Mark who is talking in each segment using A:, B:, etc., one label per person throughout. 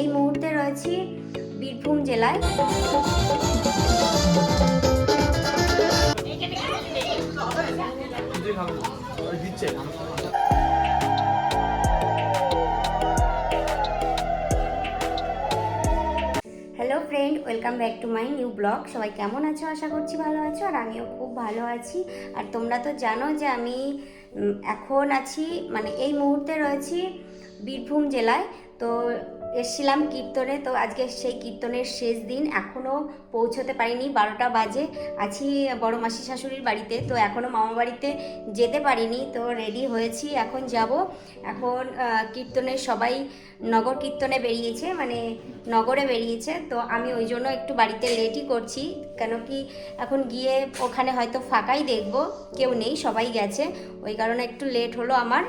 A: এই মুহূর্তে রয়েছি বীরভূম জেলায়। Hello friend welcome back to my new blog সবাই কেমন আছো? আশা করছি ভালো আছো, আর আমিও খুব ভালো আছি। আর তোমরা তো জানো যে আমি এখন আছি মানে এই মুহূর্তে রয়েছি বীরভূম জেলায়। তো এসছিলাম কীর্তনে তো আজকে সেই কীর্তনের শেষ দিন। এখনও পৌঁছতে পারিনি বারোটা বাজে। আছি বড় মাসি শাশুড়ির বাড়িতে তো এখনও মামা বাড়িতে যেতে পারিনি তো রেডি হয়েছি এখন যাব। এখন আহ, কীর্তনের সবাই নগর কীর্তনে বেরিয়েছে মানে নগরে বেরিয়েছে তো আমি ওই জন্য একটু বাড়িতে লেটই করছি। কেন কি এখন গিয়ে ওখানে হয়তো ফাঁকাই দেখব কেউ নেই সবাই গেছে ওই কারণে একটু লেট হলো আমার।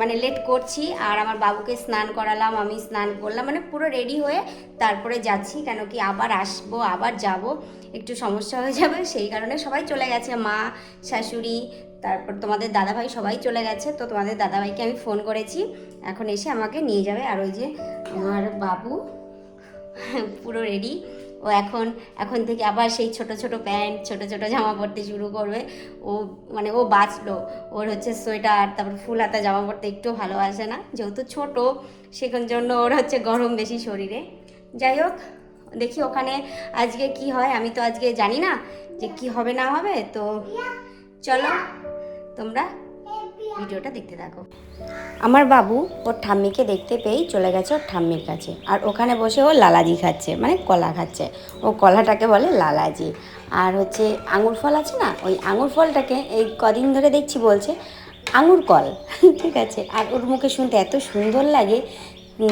A: মানে লেট করছি আর আমার বাবুকে স্নান করালাম, আমি স্নান করলাম মানে পুরো রেডি হয়ে তারপরে যাচ্ছি কেন কি আবার আসব, আবার যাব, একটু সমস্যা হয়ে যাবে, সেই কারণে সবাই চলে গেছে, মা, শাশুড়ি, তারপর তোমাদের দাদাভাই সবাই চলে গেছে, তো তোমাদের দাদাভাইকে আমি ফোন করেছি, এখন এসে আমাকে নিয়ে যাবে, আর ওই যে আমার বাবু, পুরো রেডি ও এখন এখন থেকে আবার সেই ছোট ছোট প্যান্ট, ছোট ছোট জামা পরতে শুরু করবে। ও মানে ও বাঁচলো। ওর হচ্ছে সোয়েটার, তারপর ফুল হাতা জামা পরতে একটু ভালোবাসে না। যেহেতু ছোট, সেখান জন্য ওর হচ্ছে গরম বেশি শরীরে। যাই হোক, দেখি ওখানে আজকে কি হয়। আমি তো আজকে জানি না যে কি হবে না হবে, তো চলো তোমরা ভিডিওটা দেখতে থাকো। আমার বাবু ওর ঠাম্মিকে দেখতে পেয়েই চলে গেছে ওর ঠাম্মির কাছে। আর ওখানে বসে ও লালাজি খাচ্ছে মানে কলা খাচ্ছে। ও কলাটাকে বলে লালাজি। আর হচ্ছে আঙুর ফল আছে না, ওই আঙুর ফলটাকে এই কদিন ধরে দেখছি বলছে আঙুর কল। ঠিক আছে। আর ওর মুখে শুনতে এত সুন্দর লাগে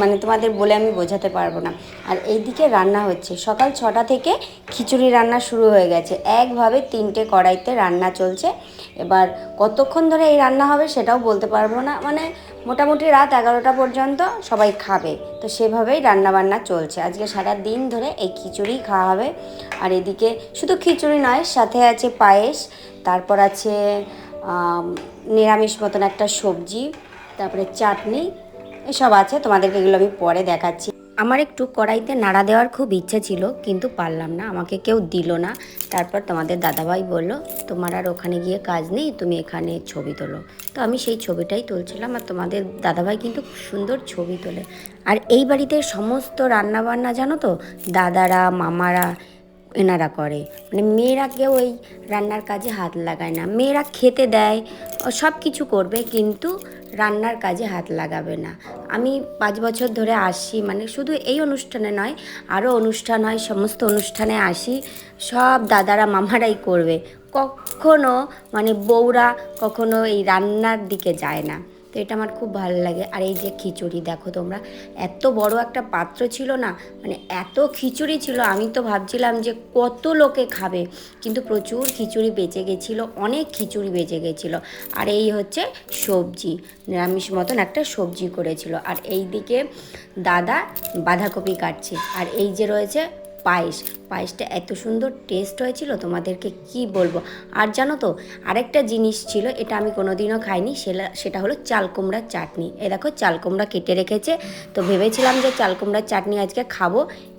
A: মানে তোমাদের বলে আমি বোঝাতে পারব না। আর এইদিকে রান্না হচ্ছে। সকাল ছটা থেকে খিচুড়ি রান্না শুরু হয়ে গেছে। একভাবে তিনটে কড়াইতে রান্না চলছে। এবার কতক্ষণ ধরে এই রান্না হবে সেটাও বলতে পারব না। মানে মোটামুটি রাত এগারোটা পর্যন্ত সবাই খাবে। তো সেভাবেই রান্না বান্না চলছে। আজকে সারা দিন ধরে এই খিচুড়ি খাওয়া হবে। আর এদিকে শুধু খিচুড়ি নয়, সাথে আছে পায়েস, তারপর আছে নিরামিষ মতন একটা সবজি, তারপরে চাটনি এসব আছে, তোমাদেরকে এগুলো আমি পরে দেখাচ্ছি। আমার একটু কড়াইতে নাড়া দেওয়ার খুব ইচ্ছে ছিল, কিন্তু পারলাম না, আমাকে কেউ দিল না। তারপর তোমাদের দাদাভাই বলল, তোমার আর ওখানে গিয়ে কাজ নেই, তুমি এখানে ছবি তোলো। তো আমি সেই ছবিটাই তুলছিলাম, আর তোমাদের দাদাভাই কিন্তু খুব সুন্দর ছবি তোলে। আর এই বাড়িতে সমস্ত রান্না বান্না জানো তো, দাদারা, মামারা এনারা করে। মানে মেয়েরা কেউ ওই রান্নার কাজে হাত লাগায় না। মেয়েরা খেতে দেয় সব কিছু করবে কিন্তু রান্নার কাজে হাত লাগাবে না। আমি পাঁচ বছর ধরে আসি মানে শুধু এই অনুষ্ঠানে নয় আরও অনুষ্ঠান হয়, সমস্ত অনুষ্ঠানে আসি, সব দাদারা মামারাই করবে। কখনো মানে বউরা কখনো এই রান্নার দিকে যায় না। এটা আমার খুব ভালো লাগে। আর এই যে খিচুড়ি, দেখো তোমরা, এত বড় একটা পাত্র ছিল না মানে এত খিচুড়ি ছিল, আমি তো ভাবছিলাম যে কত লোকে খাবে। কিন্তু প্রচুর খিচুড়ি বেঁচে গেছিল, অনেক খিচুড়ি বেঁচে গেছিল। আর এই হচ্ছে সবজি, নিরামিষ মতন একটা সবজি করেছিল। আর এই দিকে দাদা বাঁধাকপি কাটছে। আর এই যে রয়েছে পায়েস। পায়েসটা এত সুন্দর টেস্ট হয়েছিল, তোমাদেরকে কি বলব? আর জানো তো, আরেকটা জিনিস ছিল, এটা আমি কোনোদিনও খাইনি সেটা সেটা হলো চাল কুমড়ার চাটনি। এ দেখো, চাল কুমড়া কেটে রেখেছে। তো ভেবেছিলাম যে চাল কুমড়ার চাটনি আজকে খাব,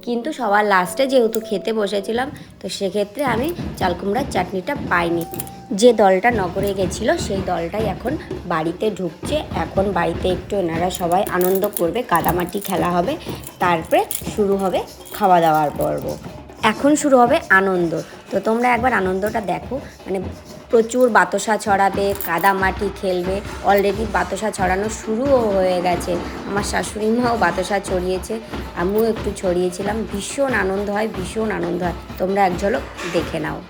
A: কিন্তু সবার লাস্টে যেহেতু খেতে বসেছিলাম, তো সেক্ষেত্রে আমি চাল কুমড়ার চাটনিটা পাইনি। যে দলটা নগরে গেছিল, সেই দলটাই এখন বাড়িতে ঢুকছে। এখন বাড়িতে একটু এনারা সবাই আনন্দ করবে, কাদামাটি খেলা হবে, তারপরে শুরু হবে খাওয়া দাওয়ার পর্ব। এখন শুরু হবে আনন্দ। তো তোমরা একবার আনন্দটা দেখো। মানে প্রচুর বাতাসা ছড়াবে, কাদামাটি খেলবে। অলরেডি বাতাসা ছড়ানো শুরুও হয়ে গেছে। আমার শাশুড়ি মাও বাতাসা ছড়িয়েছে, আমিও একটু ছড়িয়েছিলাম। ভীষণ আনন্দ হয়, ভীষণ আনন্দ হয়। তোমরা এক ঝলক দেখে নাও।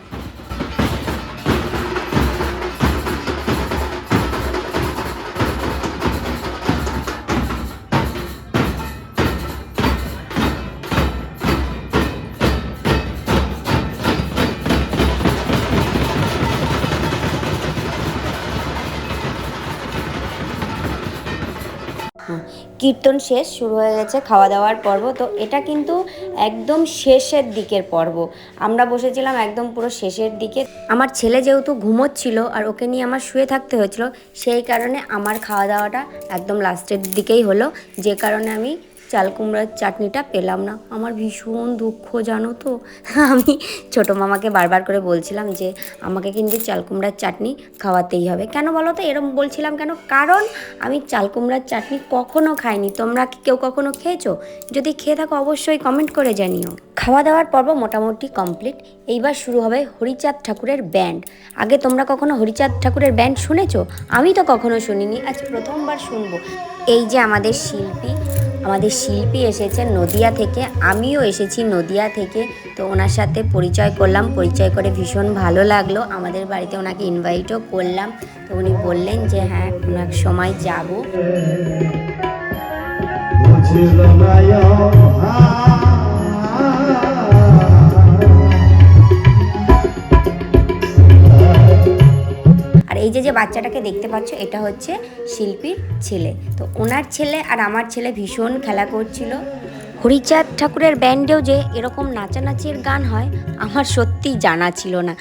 A: কীর্তন শেষ, শুরু হয়ে গেছে খাওয়া দাওয়ার পর্ব। তো এটা কিন্তু একদম শেষের দিকের পর্ব। আমরা বসেছিলাম একদম পুরো শেষের দিকে। আমার ছেলে যেহেতু ঘুমোচ্ছিল আর ওকে নিয়ে আমার শুয়ে থাকতে হয়েছিল, সেই কারণে আমার খাওয়া দাওয়াটা একদম লাস্টের দিকেই হলো। যে কারণে আমি চাল কুমড়ার চাটনিটা পেলাম না। আমার ভীষণ দুঃখ, জানো তো? আমি ছোটো মামাকে বারবার করে বলছিলাম যে, আমাকে কিন্তু চাল কুমড়ার চাটনি খাওয়াতেই হবে। কেন বলো তো? এরম বলছিলাম কেন? কারণ আমি চাল কুমড়ার চাটনি কখনো খাইনি। তোমরা কি কেউ কখনো খেয়েছো? যদি খেয়ে থাকো, অবশ্যই কমেন্ট করে জানিও। খাওয়া দাওয়ার পর্ব মোটামুটি কমপ্লিট এইবার শুরু হবে হরিচাঁদ ঠাকুরের ব্যান্ড আগে তোমরা কখনো হরিচাঁদ ঠাকুরের ব্যান্ড শুনেছো? আমি তো কখনো শুনিনি। আজ প্রথমবার শুনব। এই যে আমাদের শিল্পী আমাদের শিল্পী এসেছে নদিয়া থেকে, আমিও এসেছি নদিয়া থেকে। তো ওনার সাথে পরিচয় করলাম, পরিচয় করে ভীষণ ভালো লাগল। আমাদের বাড়িতে ওনাকে ইনভাইটও করলাম। তো উনি বললেন যে হ্যাঁ ওনার সময় যাব। এই যে যে বাচ্চাটাকে দেখতে পাচ্ছ, এটা হচ্ছে শিল্পীর ছেলে। তো ওনার ছেলে আর আমার ছেলে ভীষণ খেলা করছিল। হরিচাঁদ ঠাকুরের ব্যান্ডেও যে এরকম নাচানাচির গান হয়, আমার সত্যিই জানা ছিল না।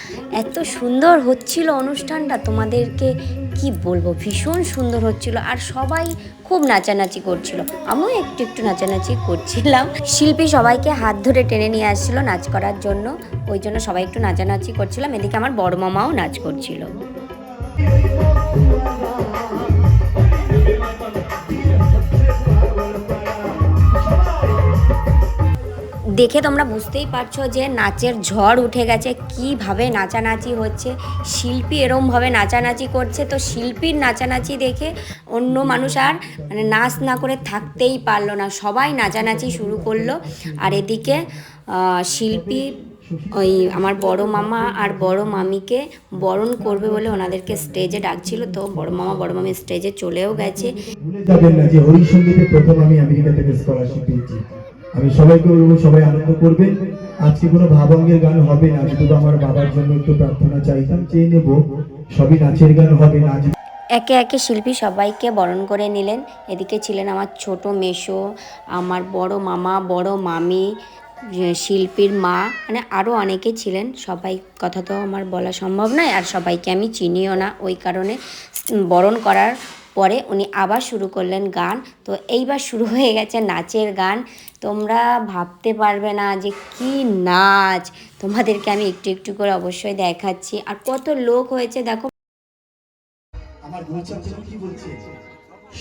A: এত সুন্দর হচ্ছিল অনুষ্ঠানটা, তোমাদেরকে কি বলব? ভীষণ সুন্দর হচ্ছিল আর সবাই খুব নাচানাচি করছিল। আমিও একটু একটু নাচানাচি করছিলাম। শিল্পী সবাইকে হাত ধরে টেনে নিয়ে আসছিল নাচ করার জন্য। ওই জন্য সবাই একটু নাচানাচি করছিলাম। এদিকে আমার বড় মামাও নাচ করছিল। দেখে তোমরা বুঝতেই পারছ যে নাচের ঝড় উঠে গেছে, কীভাবে নাচানাচি হচ্ছে। শিল্পী এরমভাবে নাচানাচি করছে, তো শিল্পীর নাচানাচি দেখে অন্য মানুষ আর মানে নাচ না করে থাকতেই পারল না। সবাই নাচানাচি শুরু করল। আর এদিকে শিল্পী ওই আমার বড় মামা আর বড় মামিকে বরণ করবে বলে ওনাদেরকে স্টেজে ডাকছিল। তো বড় মামা বড় মামি স্টেজে চলেও গেছে।
B: ভুলে যাবেন না যে হরি সঙ্গীতে প্রথম আমি আমেরিকা থেকে স্কলারশিপ পেয়েছি। আমি সবাইকে বলব সবাই আনন্দ করবেন আজকে কোনো ভাবাঙ্গের গান হবে না। শুধু আমার বাবার জন্য একটু প্রার্থনা চাইতাম চেয়ে নেব। সবই নাচের গান হবে নাচ
A: একে একে শিল্পী সবাইকে বরণ করে নিলেন। এদিকে ছিলেন আমার ছোট মেশো আমার বড় মামা বড় মামি শিল্পীর মা মানে আরও অনেকে ছিলেন, সবাই কথা তো আমার বলা সম্ভব নয়, আর সবাইকে আমি চিনিও না। ওই কারণে বরণ করার পরে উনি আবার শুরু করলেন গান। তো এইবার শুরু হয়ে গেছে নাচের গান। তোমরা ভাবতে পারবে না যে কি নাচ। তোমাদেরকে আমি একটু একটু করে অবশ্যই দেখাচ্ছি। আর কত লোক হয়েছে, দেখো।
B: আমার কি বলছে?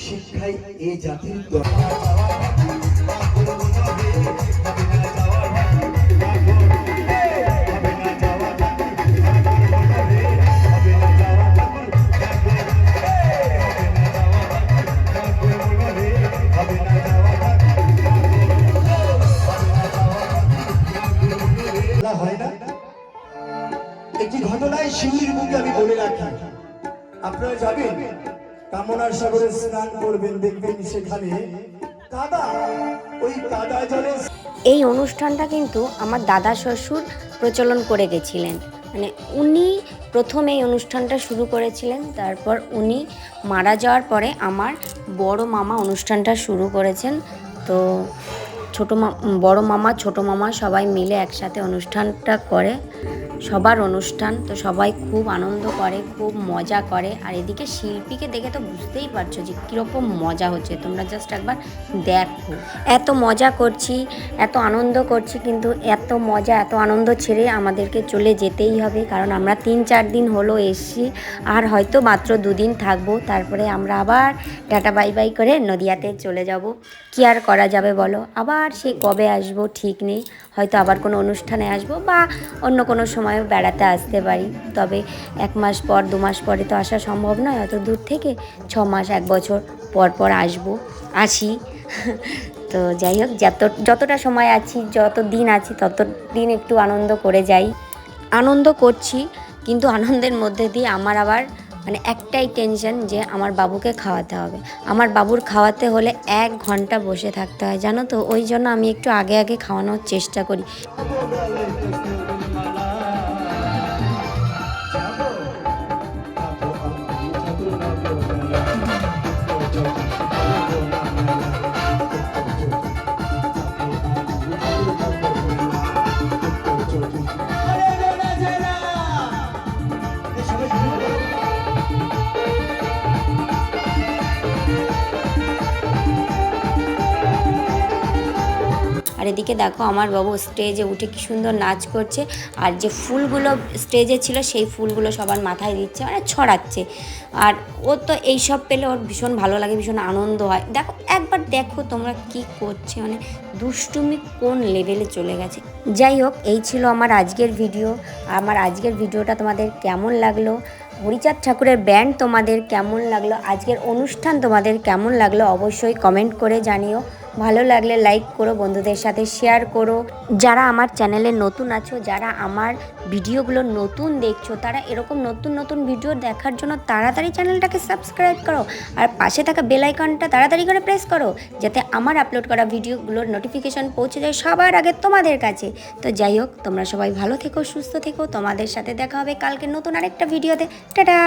B: শিক্ষাই এ জাতির কামনার সাগরে স্নান করবেন, দেখবেন সেখানে কাদা। ওই কাদা জলে
A: এই অনুষ্ঠানটা কিন্তু আমার দাদা শ্বশুর প্রচলন করে গেছিলেন। মানে উনি প্রথম এই অনুষ্ঠানটা শুরু করেছিলেন, তারপর উনি মারা যাওয়ার পরে আমার বড় মামা অনুষ্ঠানটা শুরু করেছেন। তো ছোটো বড় মামা, ছোটো মামা সবাই মিলে একসাথে অনুষ্ঠানটা করে। সবার অনুষ্ঠান, তো সবাই খুব আনন্দ করে, খুব মজা করে। আর এদিকে শিল্পীকে দেখে তো বুঝতেই পারছ যে কীরকম মজা হচ্ছে। তোমরা জাস্ট একবার দেখো। এত মজা করছি, এত আনন্দ করছি, কিন্তু এত মজা, এত আনন্দ ছেড়ে আমাদেরকে চলে যেতেই হবে। কারণ আমরা তিন চার দিন হলো এসছি, আর হয়তো মাত্র দুদিন থাকব। তারপরে আমরা আবার টাটা বাই বাই করে নদিয়াতে চলে যাব। কি আর করা যাবে বলো? আবার সেই কবে আসব ঠিক নেই। হয়তো আবার কোনো অনুষ্ঠানে আসব বা অন্য কোনো সময়ও বেড়াতে আসতে পারি। তবে এক মাস পর, দু মাস পরে তো আসা সম্ভব নয়। অত দূর থেকে ছ মাস, এক বছর পর পর আসব, আসি। তো যাই হোক, যত, যতটা সময় আছি, যত দিন আছি, তত দিন একটু আনন্দ করে যাই। আনন্দ করছি, কিন্তু আনন্দের মধ্যে দিয়ে আমার আবার মানে একটাই টেনশন যে আমার বাবুকে খাওয়াতে হবে। আমার বাবুর খাওয়াতে হলে এক ঘণ্টা বসে থাকতে হয়, জানো তো? ওই জন্য আমি একটু আগে আগে খাওয়ানোর চেষ্টা করি। এদিকে দেখো আমার বাবু স্টেজে উঠে কি সুন্দর নাচ করছে আর যে ফুলগুলো স্টেজে ছিল সেই ফুলগুলো সবার মাথায় দিচ্ছে মানে ছড়াচ্ছে। আর ও তো এইসব পেলে ওর ভীষণ ভালো লাগে, ভীষণ আনন্দ হয়। দেখো, একবার দেখো তোমরা কি করছে মানে দুষ্টুমি কোন লেভেলে চলে গেছে। যাই হোক, এই ছিল আমার আজকের ভিডিও আমার আজকের ভিডিওটা তোমাদের কেমন লাগল? হরিচাঁদ ঠাকুরের ব্যান্ড তোমাদের কেমন লাগল? আজকের অনুষ্ঠান তোমাদের কেমন লাগল? অবশ্যই কমেন্ট করে জানিও। ভালো লাগলে লাইক করো, বন্ধুদের সাথে শেয়ার করো। যারা আমার চ্যানেলে নতুন আছো, যারা আমার ভিডিওগুলো নতুন দেখছ, তারা এরকম নতুন নতুন ভিডিও দেখার জন্য তাড়াতাড়ি চ্যানেলটাকে সাবস্ক্রাইব করো। আর পাশে থাকা বেল আইকনটা তাড়াতাড়ি করে প্রেস করো, যাতে আমার আপলোড করা ভিডিওগুলোর নোটিফিকেশন পৌঁছে যায় সবার আগে তোমাদের কাছে। তো যাই হোক, তোমরা সবাই ভালো থেকো, সুস্থ থেকো। তোমাদের সাথে দেখা হবে কালকে নতুন আরেকটা ভিডিওতে টাটা!